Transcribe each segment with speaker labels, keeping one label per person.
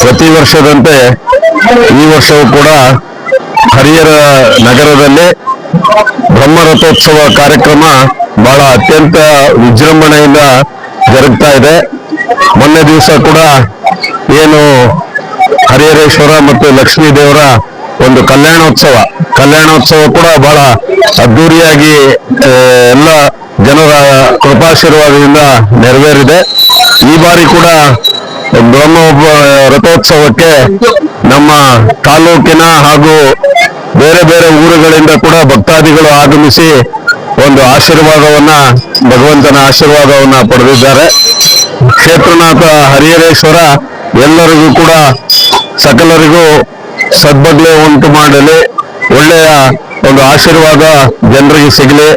Speaker 1: ಪ್ರತಿ ವರ್ಷದಂತೆ ಈ ವರ್ಷವೂ ಕೂಡ ಹರಿಹರ ನಗರದಲ್ಲಿ ಬ್ರಹ್ಮರಥೋತ್ಸವ ಕಾರ್ಯಕ್ರಮ ಬಹಳ ಅತ್ಯಂತ ವಿಜೃಂಭಣೆಯಿಂದ ಜರುಗ್ತಾ ಇದೆ. ಮೊನ್ನೆ ದಿವಸ ಕೂಡ ಏನು ಹರಿಹರೇಶ್ವರ ಮತ್ತು ಲಕ್ಷ್ಮೀ ದೇವರ ಒಂದು ಕಲ್ಯಾಣೋತ್ಸವ ಕಲ್ಯಾಣೋತ್ಸವ ಕೂಡ ಬಹಳ ಅದ್ದೂರಿಯಾಗಿ ಎಲ್ಲ ಜನರ ಕೃಪಾಶೀರ್ವಾದದಿಂದ ನೆರವೇರಿದೆ. ಈ ಬಾರಿ ಕೂಡ ಬ್ರಹ್ಮ ರಥೋತ್ಸವಕ್ಕೆ ನಮ್ಮ ತಾಲೂಕಿನ ಹಾಗೂ ಬೇರೆ ಬೇರೆ ಊರುಗಳಿಂದ ಕೂಡ ಭಕ್ತಾದಿಗಳು ಆಗಮಿಸಿ ಒಂದು ಆಶೀರ್ವಾದವನ್ನ, ಭಗವಂತನ ಆಶೀರ್ವಾದವನ್ನ ಪಡೆದಿದ್ದಾರೆ. ಕ್ಷೇತ್ರನಾಥ ಹರಿಹರೇಶ್ವರ ಎಲ್ಲರಿಗೂ ಕೂಡ ಸಕಲರಿಗೂ ಸದ್ಬಗ್ಲೆ ಉಂಟು ಮಾಡಲಿ. ಒಳ್ಳೆಯ ಒಂದು ಆಶೀರ್ವಾದ ಜನರಿಗೆ ಸಿಗಲಿ.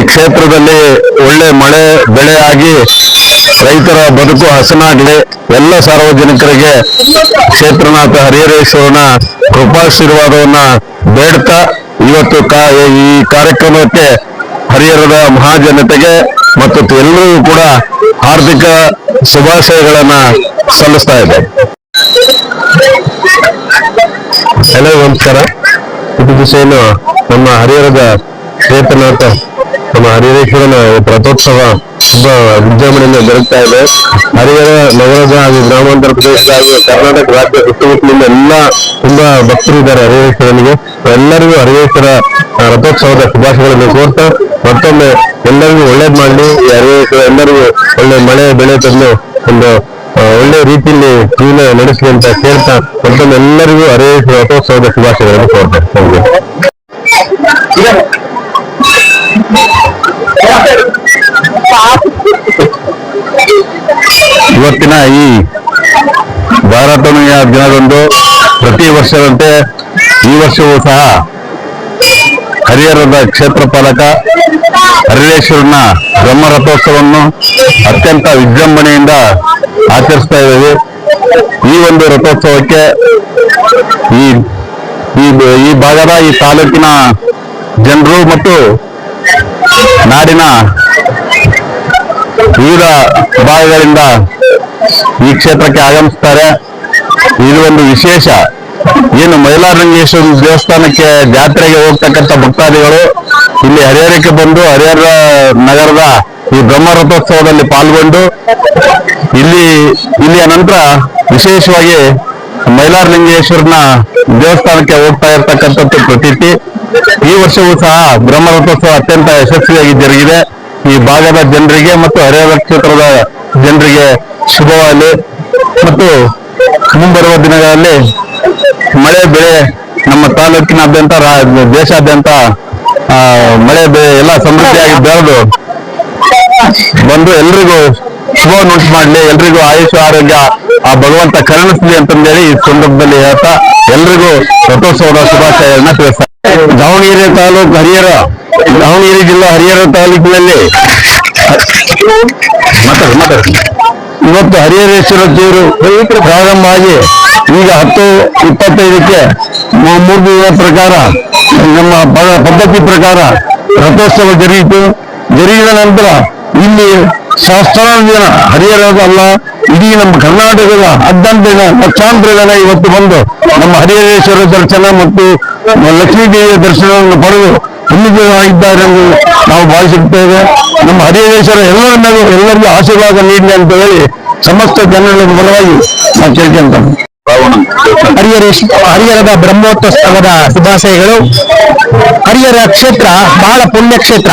Speaker 1: ಈ ಕ್ಷೇತ್ರದಲ್ಲಿ ಒಳ್ಳೆ ಮಳೆ, ಬೆಳೆ ಆಗಿ ರೈತರ ಬದುಕು ಹಸನಾಗಲಿ, ಎಲ್ಲ ಸಾರ್ವಜನಿಕರಿಗೆ ಕ್ಷೇತ್ರನಾಥ ಹರಿಹರೇಶ್ವರನ ಕೃಪಾಶೀರ್ವಾದವನ್ನ ಬೇಡ್ತಾ ಇವತ್ತು ಈ ಕಾರ್ಯಕ್ರಮಕ್ಕೆ ಹರಿಹರದ ಮಹಾಜನತೆಗೆ ಮತ್ತು ಎಲ್ಲರಿಗೂ ಕೂಡ ಹಾರ್ದಿಕ ಶುಭಾಶಯಗಳನ್ನ ಸಲ್ಲಿಸ್ತಾ ಇದೆ. ಹಲೋ ನಮಸ್ಕಾರ ಇದು ದಿವಸ ನಮ್ಮ ಹರಿಹರದ ಕ್ಷೇತ್ರನಾಥ ನಮ್ಮ ಹರಿಹರೇಶ್ವರನ ರಥೋತ್ಸವ ತುಂಬಾ ವಿಜೃಂಭಣೆಯಿಂದ ಜರುಗ್ತಾ ಇದೆ. ಹರಿಹರ ನಗರದ ಹಾಗೂ ಗ್ರಾಮಾಂತರ ಪ್ರದೇಶದ ಹಾಗೂ ಕರ್ನಾಟಕ ರಾಜ್ಯ ಸುತ್ತಮುತ್ತಲಿಂದ ಎಲ್ಲ ತುಂಬಾ ಭಕ್ತರು ಇದ್ದಾರೆ ಹರಿಹರೇಶ್ವರನಿಗೆ. ಎಲ್ಲರಿಗೂ ಹರಿಹರೇಶ್ವರ ರಥೋತ್ಸವದ ಶುಭಾಶಯಗಳನ್ನು ಕೋರ್ತಾ ಮತ್ತೊಮ್ಮೆ ಎಲ್ಲರಿಗೂ ಒಳ್ಳೇದ್ ಮಾಡಲಿ. ಈ ಹರಿಹರೇಶ್ವರ ಎಲ್ಲರಿಗೂ ಒಳ್ಳೆ ಮಳೆ, ಬೆಳೆ ತಂದು ಒಂದು ಒಳ್ಳೆ ರೀತಿಯಲ್ಲಿ ಜೀವನ ನಡೆಸಲಿ ಅಂತ ಕೇಳ್ತಾ ಮತ್ತೊಮ್ಮೆ ಎಲ್ಲರಿಗೂ ಹರಿಹರೇಶ್ವರ ರಥೋತ್ಸವದ ಶುಭಾಶಯಗಳನ್ನು ಕೋರ್ತಾರೆ ಇವತ್ತಿನ ಈ ಭಾರತಮಯ ದಿನದಂದು ಪ್ರತಿ ವರ್ಷದಂತೆ ಈ ವರ್ಷವೂ ಸಹ ಹರಿಹರದ ಕ್ಷೇತ್ರ ಪಾಲಕ ಹರಿಹರೇಶ್ವರನ ಬ್ರಹ್ಮರಥೋತ್ಸವವನ್ನು ಅತ್ಯಂತ ವಿಜೃಂಭಣೆಯಿಂದ ಆಚರಿಸ್ತಾ ಇದ್ದೇವೆ. ಈ ಒಂದು ರಥೋತ್ಸವಕ್ಕೆ ಈ ಈ ಭಾಗದ ಈ ತಾಲೂಕಿನ ಜನರು ಮತ್ತು ನಾಡಿನ ವಿವಿಧ ಭಾಗಗಳಿಂದ ಈ ಕ್ಷೇತ್ರಕ್ಕೆ ಆಗಮಿಸ್ತಾರೆ. ಇದು ಒಂದು ವಿಶೇಷ. ಏನು ಮೈಲಾರಲಿಂಗೇಶ್ವರ ದೇವಸ್ಥಾನಕ್ಕೆ ಜಾತ್ರೆಗೆ ಹೋಗ್ತಕ್ಕಂಥ ಭಕ್ತಾದಿಗಳು ಇಲ್ಲಿ ಹರಿಹರಕ್ಕೆ ಬಂದು ಹರಿಹರ ನಗರದ ಈ ಬ್ರಹ್ಮರಥೋತ್ಸವದಲ್ಲಿ ಪಾಲ್ಗೊಂಡು ಇಲ್ಲಿ ಇಲ್ಲಿಯ ನಂತರ ವಿಶೇಷವಾಗಿ ಮೈಲಾರಲಿಂಗೇಶ್ವರನ ದೇವಸ್ಥಾನಕ್ಕೆ ಹೋಗ್ತಾ ಇರ್ತಕ್ಕಂಥದ್ದು ಪ್ರತೀತಿ. ಈ ವರ್ಷವೂ ಸಹ ಬ್ರಹ್ಮರಥೋತ್ಸವ ಅತ್ಯಂತ ಯಶಸ್ವಿಯಾಗಿ ಜರುಗಿದೆ. ಈ ಭಾಗದ ಜನರಿಗೆ ಮತ್ತು ಹರಿಹರ ಕ್ಷೇತ್ರದ ಜನರಿಗೆ ಶುಭವಾಗಲಿ. ಮತ್ತು ಮುಂಬರುವ ದಿನಗಳಲ್ಲಿ ಮಳೆ, ಬೆಳೆ ನಮ್ಮ ತಾಲೂಕಿನಾದ್ಯಂತ ದೇಶಾದ್ಯಂತ ಮಳೆ, ಬೆಳೆ ಎಲ್ಲ ಸಮೃದ್ಧಿಯಾಗಿ ಬೆಳೆದು ಬಂದು ಎಲ್ರಿಗೂ ಶುಭವನ್ನುಂಟು ಮಾಡಲಿ, ಎಲ್ರಿಗೂ ಆಯುಷ, ಆರೋಗ್ಯ, ಆ ಭಗವಂತ ಕರುಣಿಸಲಿ ಅಂತಂದೇಳಿ ಈ ಸಂದರ್ಭದಲ್ಲಿ ಹೇಳ್ತಾ ಎಲ್ರಿಗೂ ರಥೋತ್ಸವದ ಶುಭಾಶಯಗಳನ್ನ ತಿಳಿಸ್ತಾರೆ ದಾವಣಗೆರೆ ತಾಲೂಕು ಹರಿಹರ, ದಾವಣಗೆರೆ ಜಿಲ್ಲಾ ಹರಿಹರ ತಾಲೂಕಿನಲ್ಲಿ ಮಾತಾಡಿ ಮಾತಾಡಿ. ಇವತ್ತು ಹರಿಹರೇಶ್ವರ ದೇವರು ಪ್ರಾರಂಭ ಆಗಿ ಈಗ ಹತ್ತು ಇಪ್ಪತ್ತೈದಕ್ಕೆ ಮೂರು ದಿನದ ಪ್ರಕಾರ ನಮ್ಮ ಪದ್ಧತಿ ಪ್ರಕಾರ ರಥೋತ್ಸವ ಜರುಗಿತು. ಜರುಗಿದ ನಂತರ ಇಲ್ಲಿ ಸಹಸ್ರಾರು ಜನ ಹರಿಹರದ ಅಲ್ಲ, ಇಡೀ ನಮ್ಮ ಕರ್ನಾಟಕದ ಅತ್ಯಂತ ಜನ ಲಕ್ಷಾಂತರ ಜನ ಇವತ್ತು ಬಂದು ನಮ್ಮ ಹರಿಹರೇಶ್ವರ ದರ್ಶನ ಮತ್ತು ಲಕ್ಷ್ಮೀ ದೇವಿಯ ದರ್ಶನವನ್ನು ಪಡೆದು ಪುಣ್ಯವಾಗಿದ್ದಾರೆ ಎಂದು ನಾವು ಭಾವಿಸುತ್ತೇವೆ. ನಮ್ಮ ಹರಿಹರೇಶ್ವರ ಎಲ್ಲರ ಮೇಲೂ ಎಲ್ಲರಿಗೂ ಆಶೀರ್ವಾದ ನೀಡಲಿ ಅಂತ ಹೇಳಿ ಸಮಸ್ತ ಜನಗಳ ಬಲವಾಗಿ ನಾವು ಕೇಳ್ಕೊಂತ ಹರಿಹರೇಶ್ ಹರಿಹರದ ಬ್ರಹ್ಮೋತ್ಸವದ ಶುಭಾಶಯಗಳು. ಹರಿಹರ ಕ್ಷೇತ್ರ ಬಹಳ ಪುಣ್ಯ ಕ್ಷೇತ್ರ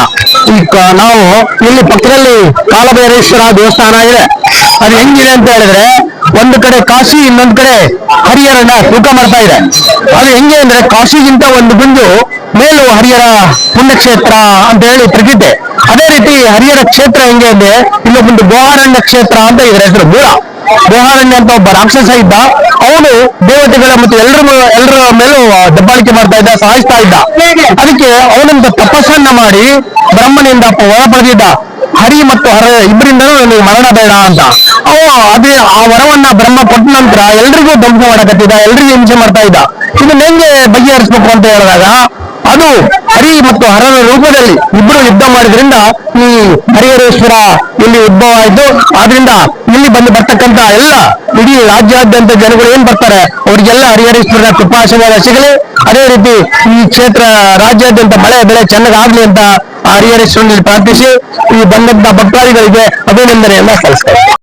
Speaker 1: ನಾವು ಇಲ್ಲಿ ಪಕ್ಕದಲ್ಲಿ ಕಾಲಭೈರೇಶ್ವರ ದೇವಸ್ಥಾನ ಇದೆ. ಅದು ಹೆಂಗಿದೆ ಅಂತ ಹೇಳಿದ್ರೆ, ಒಂದು ಕಡೆ ಕಾಶಿ, ಇನ್ನೊಂದು ಕಡೆ ಹರಿಹರನ ತೂಕ ಮಾಡ್ತಾ ಇದೆ. ಅದು ಹೆಂಗೆ ಅಂದ್ರೆ, ಕಾಶಿಗಿಂತ ಒಂದು ಬಿಂದು ಮೇಲು ಹರಿಹರ ಪುಣ್ಯಕ್ಷೇತ್ರ ಅಂತ ಹೇಳಿ ಪ್ರಸಿದ್ಧೆ. ಅದೇ ಹರಿಹರ ಕ್ಷೇತ್ರ ಹೆಂಗೆ ಇದೆ? ಇಲ್ಲೊಬ್ಬಂದು ಗೋಹಾರಣ್ಯ ಕ್ಷೇತ್ರ ಅಂತ ಇದರ ಹೆಸರು ಮೂಲ. ಗೋಹಾರಣ್ಯ ಅಂತ ಒಬ್ಬ ರಾಕ್ಷಸ ಇದ್ದ. ಅವನು ದೇವತೆಗಳ ಮತ್ತು ಎಲ್ಲರ ಎಲ್ಲರ ಮೇಲೂ ದಬ್ಬಾಳಿಕೆ ಮಾಡ್ತಾ ಇದ್ದ, ಸಾಯಿಸ್ತಾ ಇದ್ದ. ಅದಕ್ಕೆ ಅವನೊಂದು ತಪಸ್ಸನ್ನ ಮಾಡಿ ಬ್ರಹ್ಮನಿಂದ ವರ ಪಡೆದಿದ್ದ ಹರಿ ಮತ್ತು ಹರ ಇಬ್ಬರಿಂದಲೂ ನನಗೆ ಮರಣ ಬೇಡ ಅಂತ. ಅವ ಅದೇ, ಆ ವರವನ್ನ ಬ್ರಹ್ಮ ಕೊಟ್ಟ ನಂತರ ಎಲ್ರಿಗೂ ಧ್ವಂಸ ಮಾಡಕತ್ತಿದ್ದ, ಎಲ್ರಿಗೂ ಹಿಂಸೆ ಮಾಡ್ತಾ ಇದ್ದ. ಇದನ್ನ ಹೆಂಗೆ ಬಗೆಹರಿಸ್ಬೇಕು ಅಂತ ಹೇಳಿದಾಗ
Speaker 2: ಅದು ಹರಿ ಮತ್ತು ಹರನ ರೂಪದಲ್ಲಿ ಇಬ್ಬರು ಯುದ್ಧ ಮಾಡಿದ್ರಿಂದ ಈ ಹರಿಹರೇಶ್ವರ ಇಲ್ಲಿ ಉದ್ಭವ ಆಯ್ತು. ಆದ್ರಿಂದ ಇಲ್ಲಿ ಬಂದು ಬರ್ತಕ್ಕಂತ ಎಲ್ಲ ಇಡೀ ರಾಜ್ಯಾದ್ಯಂತ ಜನಗಳು ಏನ್ ಬರ್ತಾರೆ? ಅವರಿಗೆಲ್ಲ ಹರಿಹರೇಶ್ವರನ ಕೃಪಾಶೀರ್ವಾದ ಸಿಗಲಿ. ಅದೇ ರೀತಿ ಈ ಕ್ಷೇತ್ರ ರಾಜ್ಯಾದ್ಯಂತ ಮಳೆ ಬೆಳೆ ಚೆನ್ನಾಗಾಗ್ಲಿ ಅಂತ ಹರಿಹರೇಶ್ವರನಲ್ಲಿ ಪ್ರಾರ್ಥಿಸಿ ಈ ಬಂದಂತ ಭಕ್ತಾದಿಗಳಿಗೆ ಅಭಿನಂದನೆಯನ್ನ ಸಲ್ಲಿಸ್ತಾರೆ.